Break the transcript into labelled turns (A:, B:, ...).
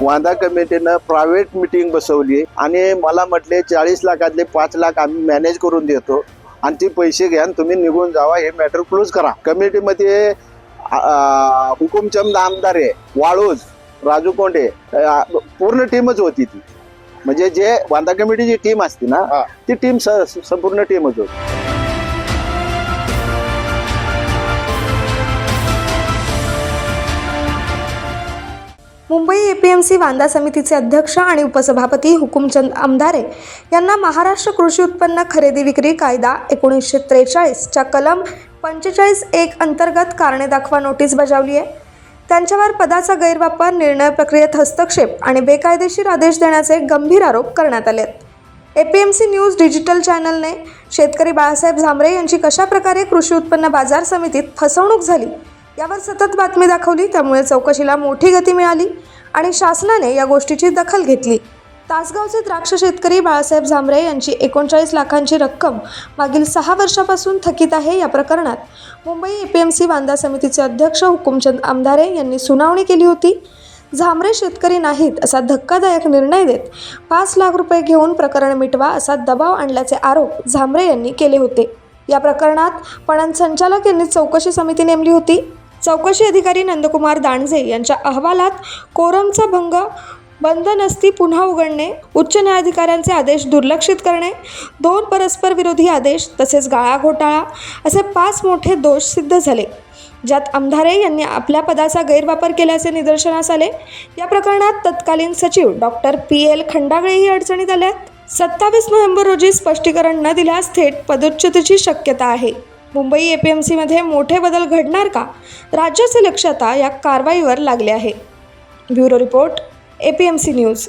A: वांदा कमिटीनं private meeting बसवली आणि मला म्हटले चाळीस लाखातले पाच लाख आम्ही मॅनेज करून देतो. आणि ते पैसे घ्या तुम्ही निघून जावा हे मॅटर क्लोज करा. कमिटीमध्ये हुकुमचंद आमदार आहे वाळूज राजू कोंडे पूर्ण टीमच होती ती. म्हणजे जे वांदा कमिटीची टीम असते ना. ती टीम संपूर्ण टीमच होती.
B: मुंबई एपीएमसी वांदा समितीचे अध्यक्ष आणि उपसभापती हुकुमचंद आमदारे यांना महाराष्ट्र कृषी उत्पन्न खरेदी विक्री कायदा एकोणीसशे त्रेचाळीसच्या कलम पंचेचाळीस एक अंतर्गत कारणे दाखवा नोटीस बजावली आहे. त्यांच्यावर पदाचा गैरवापर निर्णय प्रक्रियेत हस्तक्षेप आणि बेकायदेशीर आदेश देण्याचे गंभीर आरोप करण्यात आले आहेत. A P M C news digital चॅनलने शेतकरी बाळासाहेब झांबरे यांची कशाप्रकारे कृषी उत्पन्न बाजार समितीत फसवणूक झाली यावर सतत बातमी दाखवली त्यामुळे चौकशीला मोठी गती मिळाली आणि शासनाने या गोष्टीची दखल घेतली. तासगावचे द्राक्ष शेतकरी बाळासाहेब झांबरे यांची एकोणचाळीस लाखांची रक्कम मागील सहा वर्षापासून थकीत आहे या प्रकरणात. Mumbai A P M C बांधा समितीचे अध्यक्ष हुकुमचंद आमदारे यांनी सुनावणी केली होती. झांबरे शेतकरी नाहीत असा धक्कादायक निर्णय देत पाच लाख रुपये घेऊन प्रकरण मिटवा असा दबाव आणल्याचे आरोप झांबरे यांनी केले होते. या प्रकरणात पणन संचालक यांनी चौकशी समिती नेमली होती. चौकशी अधिकारी नंदकुमार दांडजे यांच्या अहवालात कोरमचा भंग बंधनस्ती पुन्हा उघडणे उच्च न्यायाधिकाऱ्यांचे आदेश दुर्लक्षित करणे दोन परस्पर विरोधी आदेश तसेच गाळा घोटाळा असे पाच मोठे दोष सिद्ध झाले ज्यात अंधारे यांनी आपल्या पदाचा गैरवापर केल्याचे निदर्शनास आले. या प्रकरणात तत्कालीन सचिव डॉक्टर पी. एल. खंडागळेही अडचणीत आल्यात. सत्तावीस नोव्हेंबर रोजी स्पष्टीकरण न दिल्यास थेट पदोच्युतीची शक्यता आहे. मुंबई ए पी एम सीमध्ये मोठे बदल घडणार का? राज्याचे लक्ष आता या कारवाईवर लागले आहे. Bureau report A P M C news.